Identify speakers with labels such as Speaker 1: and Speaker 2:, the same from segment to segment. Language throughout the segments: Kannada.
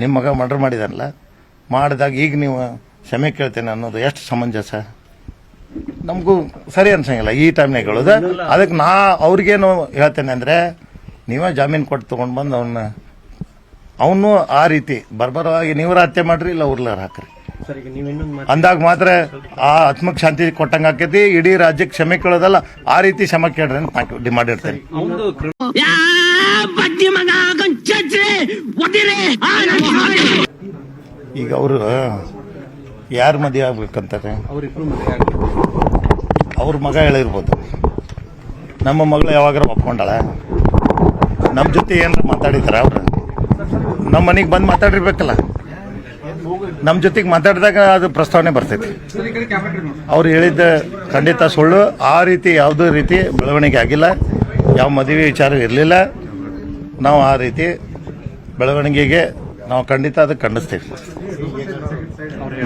Speaker 1: ನಿಮ್ಮ ಮಗ ಮರ್ಡರ್ ಮಾಡಿದಾನಲ್ಲ? ಮಾಡಿದಾಗ ಈಗ ನೀವು ಕ್ಷಮೆ ಕೇಳ್ತೇನೆ ಅನ್ನೋದು ಎಷ್ಟು ಸಮಂಜಸ? ನಮಗೂ ಸರಿ ಅನ್ಸಂಗಿಲ್ಲ ಈ ಟೈಮ್ನಾಗ ಹೇಳೋದು. ಅದಕ್ಕೆ ನಾ ಅವ್ರಿಗೇನು ಹೇಳ್ತೇನೆ ಅಂದರೆ ನೀವೇ ಜಾಮೀನು ಕೊಟ್ಟು ತೊಗೊಂಡು ಬಂದು ಅವನ್ನ ಅವನು ಆ ರೀತಿ ಬರ್ಬರವಾಗಿ ನೀವ್ರ ಹತ್ಯೆ ಮಾಡ್ರಿ ಇಲ್ಲ ಉರ್ಲಾರ ಹಾಕ್ರಿ.
Speaker 2: ಸರ್ ಈಗ ನೀವು ಇನ್ನೊಂದು ಮಾತು
Speaker 1: ಅಂದಾಗ ಮಾತ್ರ ಆ ಆತ್ಮಕ್ ಶಾಂತಿ ಕೊಟ್ಟಂಗೆ ಆಕೈತಿ ಇಡೀ ರಾಜ್ಯಕ್ಕೆ ಕ್ಷಮೆ ಕೇಳೋದಲ್ಲ ಆ ರೀತಿ ಕ್ಷಮೆ ಕೇಳ್ರಿ ಅಂತ ಡಿಮಾಂಡ್ ಇರ್ತೇನೆ
Speaker 2: ಒಂದು
Speaker 1: ಈಗ ಅವರು ಯಾರು ಮದುವೆ ಆಗ್ಬೇಕಂತಾರೆ?
Speaker 2: ಮದುವೆ
Speaker 1: ಅವ್ರ ಮಗ ಹೇಳಿರ್ಬೋದು. ನಮ್ಮ ಮಗಳು ಯಾವಾಗಾರ ಒಪ್ಕೊಂಡಾಳ? ನಮ್ಮ ಜೊತೆ ಏನಾರ ಮಾತಾಡಿದಾರ ಅವ್ರು? ನಮ್ಮ ಮನೆಗೆ ಬಂದು ಮಾತಾಡಿರ್ಬೇಕಲ್ಲ. ನಮ್ಮ ಜೊತೆಗೆ ಮಾತಾಡಿದಾಗ ಅದು ಪ್ರಸ್ತಾವನೆ ಬರ್ತೈತಿ. ಅವ್ರು ಹೇಳಿದ್ದ ಖಂಡಿತ ಸುಳ್ಳು. ಆ ರೀತಿ ಯಾವುದೇ ರೀತಿ ಬೆಳವಣಿಗೆ ಆಗಿಲ್ಲ. ಯಾವ ಮದುವೆ ವಿಚಾರ ಇರಲಿಲ್ಲ. ನಾವು ಆ ರೀತಿ ಬೆಳವಣಿಗೆಗೆ ನಾವು ಖಂಡಿತ ಅದಕ್ಕೆ ಖಂಡಿಸ್ತೀವಿ.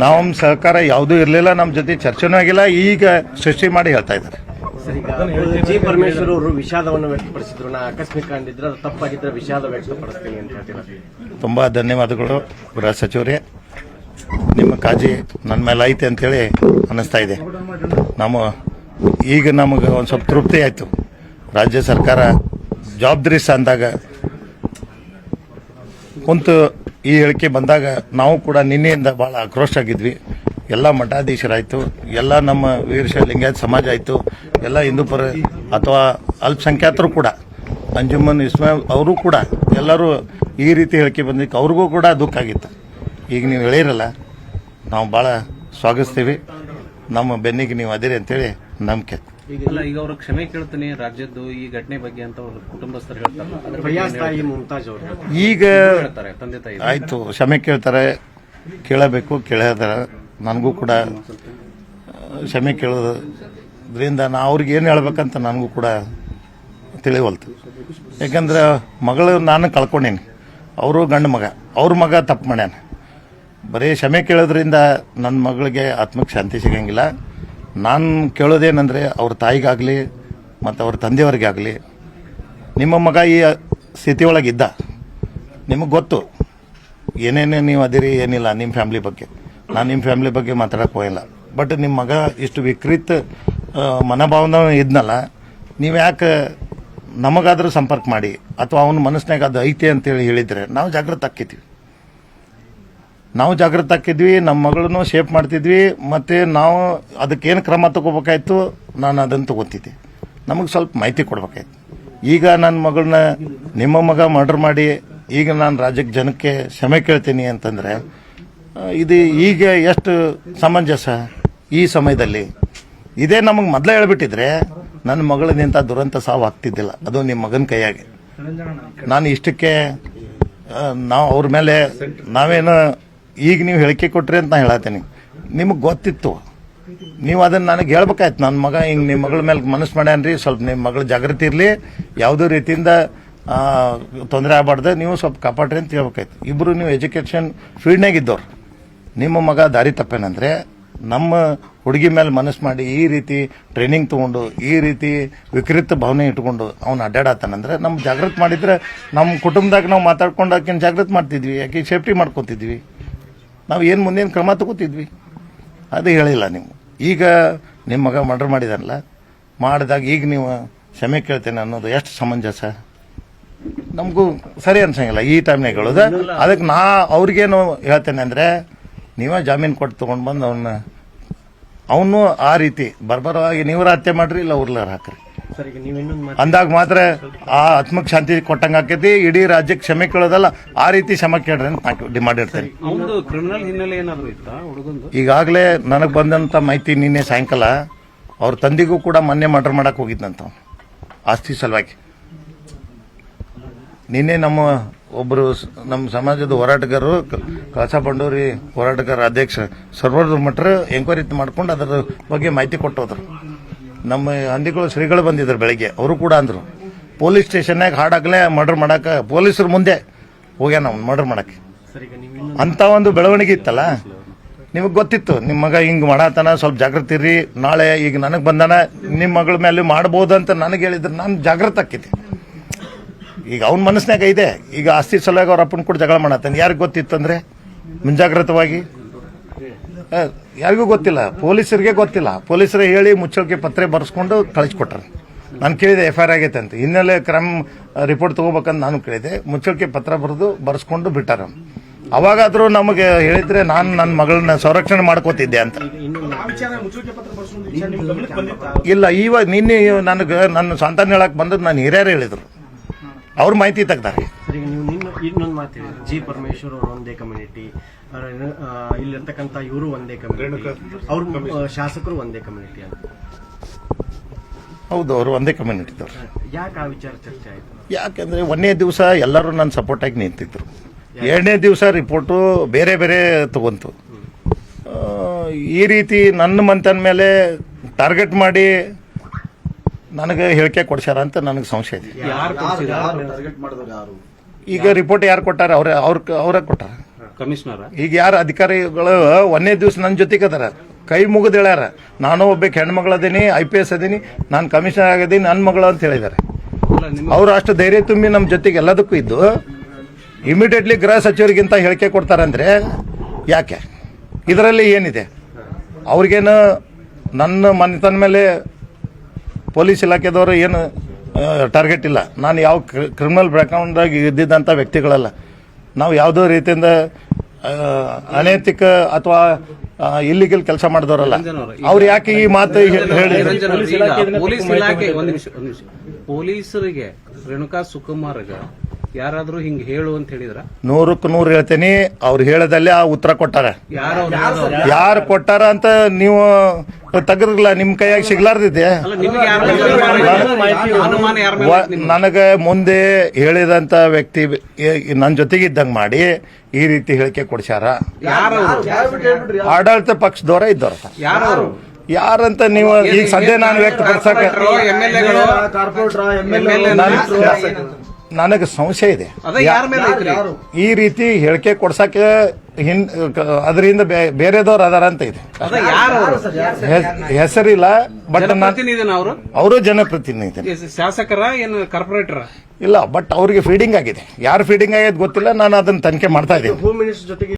Speaker 1: ನಮ್ಮ ಸಹಕಾರ ಯಾವುದೂ ಇರಲಿಲ್ಲ ನಮ್ಮ ಜೊತೆ ಚರ್ಚೆನೂ ಆಗಿಲ್ಲ ಈಗ ಸೃಷ್ಟಿ ಮಾಡಿ ಹೇಳ್ತಾ ಇದ್ದಾರೆ.
Speaker 2: ಜಿ ಪರಮೇಶ್ವರ್ ಅವರು ವಿಷಾದವನ್ನು ವ್ಯಕ್ತಪಡಿಸಿದ್ರು. ನಾ ಆಕಸ್ಮಿಕ ಕಂಡಿದ್ರೆ ಅದು ತಪ್ಪಾಗಿದ್ರೆ ವಿಷಾದ ವ್ಯಕ್ತಪಡಿಸ್ತೀನಿ ಅಂತ ಹೇಳ್ತೀರಾ?
Speaker 1: ತುಂಬ ಧನ್ಯವಾದಗಳು ಗೃಹ ಸಚಿವರೇ. ನಿಮ್ಮ ಕಾಜಿ ನನ್ನ ಮೇಲೆ ಐತೆ ಅಂತೇಳಿ ಅನ್ನಿಸ್ತಾ ಇದೆ. ನಮ್ಮ ಈಗ ನಮಗೆ ಒಂದು ಸ್ವಲ್ಪ ತೃಪ್ತಿ ಆಯಿತು. ರಾಜ್ಯ ಸರ್ಕಾರ ಜವಾಬ್ದಾರಿ ಅಂದಾಗ ಕುಂತು ಈ ಹೇಳಿಕೆ ಬಂದಾಗ ನಾವು ಕೂಡ ನಿನ್ನೆಯಿಂದ ಭಾಳ ಆಕ್ರೋಶ ಆಗಿದ್ವಿ. ಎಲ್ಲ ಮಠಾಧೀಶರಾಯಿತು, ಎಲ್ಲ ನಮ್ಮ ವೀರಶೈವ ಲಿಂಗಾಯತ ಸಮಾಜ ಆಯಿತು, ಎಲ್ಲ ಹಿಂದೂಪರ ಅಥವಾ ಅಲ್ಪಸಂಖ್ಯಾತರು ಕೂಡ, ಅಂಜುಮನ್, ಇಸ್ಮಾಯಿಲ್ ಅವರು ಕೂಡ ಎಲ್ಲರೂ ಈ ರೀತಿ ಹೇಳಿಕೆ ಬಂದಿದ್ದಕ್ಕೆ ಅವ್ರಿಗೂ ಕೂಡ ದುಃಖ ಆಗಿತ್ತು. ಈಗ ನೀವು ಹೇಳಿರಲ್ಲ, ನಾವು ಭಾಳ ಸ್ವಾಗತಿಸ್ತೀವಿ. ನಮ್ಮ ಬೆನ್ನಿಗೆ ನೀವು ಅದಿರಿ ಅಂತೇಳಿ ನಂಬಿಕೆ.
Speaker 3: ಅಲ್ಲ ಈಗ ಅವರು ಕ್ಷಮೆ ಕೇಳ್ತೀನಿ ರಾಜ್ಯದ್ದು ಈ ಘಟನೆ ಬಗ್ಗೆ ಅಂತ ಅವ್ರ ಕುಟುಂಬಸ್ಥರು
Speaker 2: ಹೇಳ್ತಾರೆ. ಮುಮ್ತಾಜ್ ಅವರು.
Speaker 1: ಈಗ
Speaker 3: ಹೇಳ್ತಾರೆ ತಂದೆ ತಾಯಿ
Speaker 1: ಆಯಿತು ಕ್ಷಮೆ ಕೇಳ್ತಾರೆ ಕೇಳಬೇಕು ಕೇಳಿದಾರೆ ನನಗೂ ಕೂಡ ಕ್ಷಮೆ ಕೇಳೋದ್ರಿಂದ ನಾ ಅವ್ರಿಗೆ ಏನು ಹೇಳ್ಬೇಕಂತ ನನಗೂ ಕೂಡ ತಿಳಿವಲ್ತು. ಯಾಕಂದ್ರೆ ಮಗಳು ನಾನು ಕಳ್ಕೊಂಡೀನಿ. ಅವರು ಗಂಡು ಮಗ. ಅವ್ರ ಮಗ ತಪ್ಪು ಮಾಡ್ಯಾನ. ಬರೀ ಕ್ಷಮೆ ಕೇಳೋದ್ರಿಂದ ನನ್ನ ಮಗಳಿಗೆ ಆತ್ಮಕ್ಕೆ ಶಾಂತಿ ಸಿಗಂಗಿಲ್ಲ. ನಾನು ಕೇಳೋದೇನೆಂದರೆ ಅವ್ರ ತಾಯಿಗಾಗಲಿ ಮತ್ತು ಅವ್ರ ತಂದೆಯವ್ರಿಗೆ ಆಗಲಿ ನಿಮ್ಮ ಮಗ ಈ ಸ್ಥಿತಿ ಸ್ಥಿತಿಯೊಳಗಿದ್ದ ನಿಮಗೆ ಗೊತ್ತು, ಏನೇನು ನೀವು ಅದಿರಿ, ಏನಿಲ್ಲ ನಿಮ್ಮ ಫ್ಯಾಮ್ಲಿ ಬಗ್ಗೆ. ನಾನು ನಿಮ್ಮ ಫ್ಯಾಮ್ಲಿ ಬಗ್ಗೆ ಮಾತಾಡಕ್ಕೆ ಹೋಗಿಲ್ಲ. ಬಟ್ ನಿಮ್ಮ ಮಗ ಇಷ್ಟು ವಿಕೃತ ಮನೋಭಾವನ ಇದ್ನಲ್ಲ, ನೀವು ಯಾಕೆ ನಮಗಾದರೂ ಸಂಪರ್ಕ ಮಾಡಿ, ಅಥವಾ ಅವನ ಮನಸ್ಸಿನಾಗ ಅದು ಐತೆ ಅಂತೇಳಿ ಹೇಳಿದರೆ ನಾವು ಜಾಗೃತ ಆಕ್ಕಿದ್ವಿ ನಾವು ಜಾಗೃತ ಆಕಿದ್ವಿ ನಮ್ಮ ಮಗಳನ್ನು ಶೇಪ್ ಮಾಡ್ತಿದ್ವಿ, ಮತ್ತು ನಾವು ಅದಕ್ಕೇನು ಕ್ರಮ ತಗೋಬೇಕಾಯ್ತು, ನಾನು ಅದನ್ನು ತಗೋತಿದ್ದೆ. ನಮಗೆ ಸ್ವಲ್ಪ ಮಾಹಿತಿ ಕೊಡ್ಬೇಕಾಯ್ತು. ಈಗ ನನ್ನ ಮಗಳನ್ನ ನಿಮ್ಮ ಮಗ ಮರ್ಡರ್ ಮಾಡಿ, ಈಗ ನಾನು ರಾಜ್ಯಕ್ಕೆ ಜನಕ್ಕೆ ಕ್ಷಮೆ ಕೇಳ್ತೀನಿ ಅಂತಂದರೆ ಇದು ಈಗ ಎಷ್ಟು ಸಮಂಜಸ ಈ ಸಮಯದಲ್ಲಿ? ಇದೇ ನಮಗೆ ಮೊದಲೇ ಹೇಳ್ಬಿಟ್ಟಿದ್ರೆ ನನ್ನ ಮಗಳನ್ನಿಂತ ದುರಂತ ಸಾವು ಆಗ್ತಿದ್ದಿಲ್ಲ. ಅದು ನಿಮ್ಮ ಮಗನ ಕೈಯಾಗೆ. ನಾನು ಇಷ್ಟಕ್ಕೆ ನಾವು ಅವ್ರ ಮೇಲೆ ನಾವೇನು ಈಗ ನೀವು ಹೇಳಿಕೆ ಕೊಟ್ರಿ ಅಂತ ನಾನು ಹೇಳತ್ತೀನಿ. ನಿಮಗೆ ಗೊತ್ತಿತ್ತು. ನೀವು ಅದನ್ನು ನನಗೆ ಹೇಳ್ಬೇಕಾಯ್ತು. ನನ್ನ ಮಗ ಹಿಂಗೆ ನಿಮ್ಮ ಮಗಳ ಮೇಲೆ ಮನಸ್ಸು ಮಾಡ್ಯಾನ್ರಿ. ಸ್ವಲ್ಪ ನಿಮ್ಮ ಮಗಳು ಜಾಗೃತಿ ಇರಲಿ. ಯಾವುದೇ ರೀತಿಯಿಂದ ತೊಂದರೆ ಆಗಬಾರ್ದು. ನೀವು ಸ್ವಲ್ಪ ಕಾಪಾಡ್ರಿ ಅಂತ ಹೇಳ್ಬೇಕಾಯ್ತು. ಇಬ್ಬರು ನೀವು ಎಜುಕೇಷನ್ ಫೀಲ್ಡ್ನಾಗ ಇದ್ದವ್ರು. ನಿಮ್ಮ ಮಗ ದಾರಿ ತಪ್ಪೇನಂದ್ರೆ, ನಮ್ಮ ಹುಡುಗಿ ಮೇಲೆ ಮನಸ್ಸು ಮಾಡಿ ಈ ರೀತಿ ಟ್ರೈನಿಂಗ್ ತೊಗೊಂಡು, ಈ ರೀತಿ ವಿಕೃತ ಭಾವನೆ ಇಟ್ಕೊಂಡು ಅವ್ನು ಅಡ್ಡಾಡತ್ತಾನಂದ್ರೆ ನಮ್ಮ ಜಾಗೃತಿ ಮಾಡಿದ್ರೆ ನಮ್ಮ ಕುಟುಂಬದಾಗ ನಾವು ಮಾತಾಡ್ಕೊಂಡು ಆಕಿನ ಜಾಗೃತಿ ಮಾಡ್ತಿದ್ವಿ. ಆಕೆ ಸೇಫ್ಟಿ ಮಾಡ್ಕೊತಿದ್ವಿ. ನಾವು ಏನು ಮುಂದೇನು ಕ್ರಮ ತಗೋತಿದ್ವಿ? ಅದು ಹೇಳಿಲ್ಲ ನೀವು. ಈಗ ನಿಮ್ಮ ಮಗ ಮರ್ಡರ್ ಮಾಡಿದಾನಲ್ಲ? ಮಾಡಿದಾಗ ಈಗ ನೀವು ಕ್ಷಮೆ ಕೇಳ್ತೇನೆ ಅನ್ನೋದು ಎಷ್ಟು ಸಮಂಜಸ? ನಮಗೂ ಸರಿ ಅನ್ಸಂಗಿಲ್ಲ ಈ ಟೈಮ್ನಾಗ ಹೇಳೋದು. ಅದಕ್ಕೆ ನಾ ಅವ್ರಿಗೇನು ಹೇಳ್ತೇನೆ ಅಂದರೆ, ನೀವೇ ಜಾಮೀನು ಕೊಟ್ಟು ತೊಗೊಂಡು ಬಂದು ಅವನ್ನ ಅವನು ಆ ರೀತಿ ಬರ್ಬರವಾಗಿ ನೀವು ಹತ್ಯೆ ಮಾಡ್ರಿ ಇಲ್ಲ ಉರ್ಲಾರ ಹಾಕ್ರಿ.
Speaker 2: ಸರ್ ನೀವು ಇನ್ನೊಂದು ಮಾತು
Speaker 1: ಅಂದಾಗ ಮಾತ್ರ ಆ ಆತ್ಮಕ್ಕೆ ಶಾಂತಿ ಕೊಟ್ಟಂಗ ಆಕೈತಿ ಇಡೀ ರಾಜ್ಯಕ್ಕೆ ಕ್ಷಮೆ ಕೇಳೋದಲ್ಲ ಆ ರೀತಿ ಕ್ಷಮೆ ಕೇಳ್ರಿ ಅಂತ ಡಿಮಾಂಡ್ ಇರ್ತೇನೆ
Speaker 3: ಕ್ರಿಮಿನಲ್ ಹಿನ್ನೆಲೆ ಏನಾದ್ರು ಇತ್ತಾ ಹುಡುಗಂದು?
Speaker 1: ಈಗಾಗಲೇ ನನಗೆ ಬಂದಂಥ ಮಾಹಿತಿ ನಿನ್ನೆ ಸಾಯಂಕಾಲ ಅವ್ರ ತಂದೆಗೂ ಕೂಡ ಮೊನ್ನೆ ಮರ್ಡರ್ ಮಾಡಕ್ಕೆ ಹೋಗಿದ್ನಂತ ಆಸ್ತಿ ಸಲುವಾಗಿ. ನಿನ್ನೆ ನಮ್ಮ ಒಬ್ಬರು ಸ- ನಮ್ಮ ಸಮಾಜದ ಹೋರಾಟಗಾರರು ಕಳಸ ಬಂಡೂರಿ ಹೋರಾಟಗಾರ ಅಧ್ಯಕ್ಷ ಸರ್ವರ್ ಮಟ್ರ ಎಂಕ್ವೈರಿ ಮಾಡ್ಕೊಂಡು ಅದರ ಬಗ್ಗೆ ಮಾಹಿತಿ ಕೊಟ್ಟು ಹೋದ್ರು ನಮ್ಮ ಹಂದಿಗಳು ಶ್ರೀಗಳು ಬಂದಿದ್ರು ಬೆಳಗ್ಗೆ. ಅವರು ಕೂಡ ಅಂದರು. ಪೊಲೀಸ್ ಸ್ಟೇಷನ್ನಾಗ ಹಾಡಾಗಲೇ ಮರ್ಡರ್ ಮಾಡಕ್ಕೆ ಪೊಲೀಸರು ಮುಂದೆ ಹೋಗ್ಯಾನ ಅವ್ನು ಮರ್ಡರ್ ಮಾಡೋಕ್ಕೆ. ಅಂಥ ಒಂದು ಬೆಳವಣಿಗೆ ಇತ್ತಲ್ಲ? ನಿಮಗೆ ಗೊತ್ತಿತ್ತು. ನಿಮ್ಮ ಮಗ ಹಿಂಗೆ ಮಾಡತ್ತಾನ ಸ್ವಲ್ಪ ಜಾಗೃತಿ ಇರ್ರಿ. ನಾಳೆ ಈಗ ನನಗೆ ಬಂದಾನ ನಿಮ್ಮ ಮಗಳ ಮೇಲೆ ಮಾಡ್ಬೋದು ಅಂತ ನನಗೆ ಹೇಳಿದ್ರೆ ನಾನು ಜಾಗೃತ ಆಕೈತಿ ಈಗ ಅವ್ನ ಮನಸ್ಸಿನಾಗ ಇದೆ. ಈಗ ಆಸ್ತಿ ಸಲುವಾಗಿ ಅವ್ರ ಅಪ್ಪನ ಕೂಡ ಜಗಳ ಮಾಡತ್ತಾನೆ ಯಾರಿಗೆ ಗೊತ್ತಿತ್ತಂದ್ರೆ? ಮುಂಜಾಗ್ರತವಾಗಿ. ಯಾರಿಗೂ ಗೊತ್ತಿಲ್ಲ. ಪೊಲೀಸರಿಗೆ ಗೊತ್ತಿಲ್ಲ. ಪೊಲೀಸರೇ ಹೇಳಿ ಮುಚ್ಚಳಿಕೆ ಪತ್ರ ಬರೆಸ್ಕೊಂಡು ಕಳಿಸ್ಕೊಟ್ರೆ. ನಾನು ಕೇಳಿದೆ, ಎಫ್ ಐ ಆರ್ ಆಗೈತೆ ಅಂತ. ಹಿನ್ನೆಲೆ ಕ್ರೈಮ್ ರಿಪೋರ್ಟ್ ತಗೋಬೇಕಂತ ನಾನು ಕೇಳಿದೆ. ಮುಚ್ಚಳಿಕೆ ಪತ್ರ ಬರೆದು ಬರೆಸ್ಕೊಂಡು ಬಿಟ್ಟಾರ. ಅವಾಗಾದರೂ ನಮಗೆ ಹೇಳಿದ್ರೆ ನಾನು ನನ್ನ ಮಗಳನ್ನ ಸಂರಕ್ಷಣೆ ಮಾಡ್ಕೋತಿದ್ದೆ ಅಂತ. ಇಲ್ಲ, ಇವಾಗ ನಿನ್ನೆ ನನಗೆ ನನ್ನ ಸಂತಾನ ಹೇಳಕ್ ಬಂದದ್ದು ನಾನು ಹಿರಿಯರು ಹೇಳಿದ್ರು. ಅವ್ರ ಮಾಹಿತಿ ತೆಗ್ದಾರೆ.
Speaker 2: ಇನ್ನೊಂದು ಮಾತು ಹೇಳಿದ್ರಿ ಜಿ ಪರಮೇಶ್ವರ್ ಅವರು ಒಂದೇ ಕಮ್ಯುನಿಟಿ ಇಲ್ಲಿರ್ತಕ್ಕಂಥ ಇವರು ಒಂದೇ ಕಮ್ಯುನಿಟಿ ಅವ್ರ ಶಾಸಕರು ಒಂದೇ ಕಮ್ಯುನಿಟಿ ಅಂತ.
Speaker 1: ಹೌದು ಅವರು ಒಂದೇ ಕಮ್ಯುನಿಟಿದವ್ರು
Speaker 2: ಯಾಕೆ ಆ ವಿಚಾರ ಚರ್ಚೆ ಆಯ್ತು?
Speaker 1: ಯಾಕಂದ್ರೆ ಒಂದನೇ ದಿವಸ ಎಲ್ಲರೂ ನನ್ನ ಸಪೋರ್ಟ್ ಆಗಿ ನಿಂತಿದ್ರು. ಎರಡನೇ ದಿವಸ ರಿಪೋರ್ಟು ಬೇರೆ ಬೇರೆ ತಗೊಂತು. ಆ, ಈ ರೀತಿ ನನ್ನ ಮಂತನ ಮೇಲೆ ಟಾರ್ಗೆಟ್ ಮಾಡಿ ನನಗೆ ಹೇಳಿಕೆ ಕೊಡ್ಸ್ಯಾರ ಅಂತ ನನಗೆ ಸಂಶಯ ಇದೆ. ಈಗ ರಿಪೋರ್ಟ್ ಯಾರು ಕೊಟ್ಟಾರ? ಅವ್ರ ಅವ್ರ ಅವ್ರ ಕೊಟ್ಟಾರ?
Speaker 3: ಕಮಿಷನರ್?
Speaker 1: ಈಗ ಯಾರು ಅಧಿಕಾರಿಗಳು ಒಂದೇ ದಿವಸ ನನ್ನ ಜೊತೆಗೆ ಅದಾರ. ಕೈ ಮುಗಿದು ಹೇಳ್ಯಾರ. ನಾನು ಒಬ್ಬ ಹೆಣ್ಮಗಳದೀನಿ ಐ ಪಿ ಎಸ್ ಅದೀನಿ ನಾನು ಕಮಿಷನರ್ ಆಗಿದ್ದೀನಿ ನನ್ನ ಮಗಳು ಅಂತ ಹೇಳಿದ್ದಾರೆ ಅವ್ರು ಅಷ್ಟು ಧೈರ್ಯ ತುಂಬಿ ನಮ್ಮ ಜೊತೆಗೆ ಎಲ್ಲದಕ್ಕೂ ಇದ್ದು ಇಮಿಡಿಯೇಟ್ಲಿ ಗೃಹ ಸಚಿವರಿಗಿಂತ ಹೇಳಿಕೆ ಕೊಡ್ತಾರಂದ್ರೆ ಯಾಕೆ? ಇದರಲ್ಲಿ ಏನಿದೆ? ಅವ್ರಿಗೇನು ನನ್ನ ಮನೆತನ ಮೇಲೆ ಪೊಲೀಸ್ ಇಲಾಖೆದವರು ಏನು ಟಾರ್ಗೆಟ್ ಇಲ್ಲ. ನಾನು ಯಾವ ಕ್ರಿಮಿನಲ್ ಬ್ಯಾಕ್ಗ್ರೌಂಡಾಗಿ ಇದ್ದಿದ್ದಂಥ ವ್ಯಕ್ತಿಗಳಲ್ಲ. ನಾವು ಯಾವುದೋ ರೀತಿಯಿಂದ ಅನೈತಿಕ ಅಥವಾ ಇಲ್ಲಿಗಲ್ ಕೆಲಸ ಮಾಡಿದವರಲ್ಲ. ಅವ್ರು ಯಾಕೆ ಈ ಮಾತು
Speaker 3: ಪೊಲೀಸ್ ಇಲಾಖೆ ಒಂದ್ ನಿಮಿಷ ಒಂದ್ ನಿಮಿಷ. ಪೊಲೀಸರಿಗೆ ರೇಣುಕಾ ಸುಕುಮಾರ್ಗ ಯಾರಾದ್ರೂ ಹಿಂಗ್ ಹೇಳು ಅಂತ ಹೇಳಿದ್ರ?
Speaker 1: ನೂರಕ್ಕೆ ನೂರು ಹೇಳ್ತೇನೆ. ಅವ್ರು ಹೇಳದಲ್ಲೇ ಆ ಉತ್ತರ ಕೊಟ್ಟಾರ.
Speaker 3: ಯಾರು
Speaker 1: ಯಾರು ಕೊಟ್ಟಾರ ಅಂತ ನೀವು ತೆಗದ್ರಲ್ಲ ನಿಮ್ ಕೈಯಾಗ ಸಿಗ್ಲಾರ್ದಿದೆ
Speaker 3: ಅಲ್ಲ ನಿಮ್ಗೆ ಯಾರ ಅನುಮಾನ ಯಾರ
Speaker 1: ವ- ನನಗೆ ಮುಂದೆ ಹೇಳಿದಂತ ವ್ಯಕ್ತಿ ನನ್ನ ಜೊತೆಗಿದ್ದಂಗೆ ಮಾಡಿ ಈ ರೀತಿ ಹೇಳಿಕೆ ಕೊಡ್ಸ್ಯಾರ. ಆಡಳಿತ ಪಕ್ಷದವರ ಇದ್ದವ್ರ. ಯಾರಂತ ನೀವು ಈಗ ಸದ್ಯ ನಾನು
Speaker 3: ವ್ಯಕ್ತಪಡಿಸಕ್ಕೆ
Speaker 1: ನನಗೆ ಸಂಶಯ ಇದೆ.
Speaker 3: ಅದ ಯಾರ ಮೇಲೆ ಐತ್ರಿ?
Speaker 1: ಈ ರೀತಿ ಹೇಳಿಕೆ ಕೊಡ್ಸಕ್ಕೆ ಹಿನ್ ಅದರಿಂದ ಬೇರೆದವ್ರು ಅದಾರ ಅಂತ ಇದೆ.
Speaker 3: ಅದ ಯಾರವರು
Speaker 1: ಹೆಸ್- ಹೆಸರಿಲ್ಲ ಬಟ್ ನಾನು
Speaker 3: ಜನಪ್ರತಿನಿಧಿನ ಅವರು?
Speaker 1: ಅವರು ಜನಪ್ರತಿನಿಧಿ
Speaker 3: ಶಾಸಕರ ಏನು ಕಾರ್ಪೊರೇಟರ್?
Speaker 1: ಇಲ್ಲ ಬಟ್ ಅವ್ರಿಗೆ ಫೀಡಿಂಗ್ ಆಗಿದೆ. ಯಾರು ಫೀಡಿಂಗ್ ಆಗಿದೆ ಗೊತ್ತಿಲ್ಲ ನಾನು ಅದನ್ನ ತನಿಖೆ ಮಾಡ್ತಾ ಇದ್ದೀನಿ.
Speaker 2: ಹೋಮ್ ಮಿನಿಸ್ಟರ್ ಜೊತೆಗೆ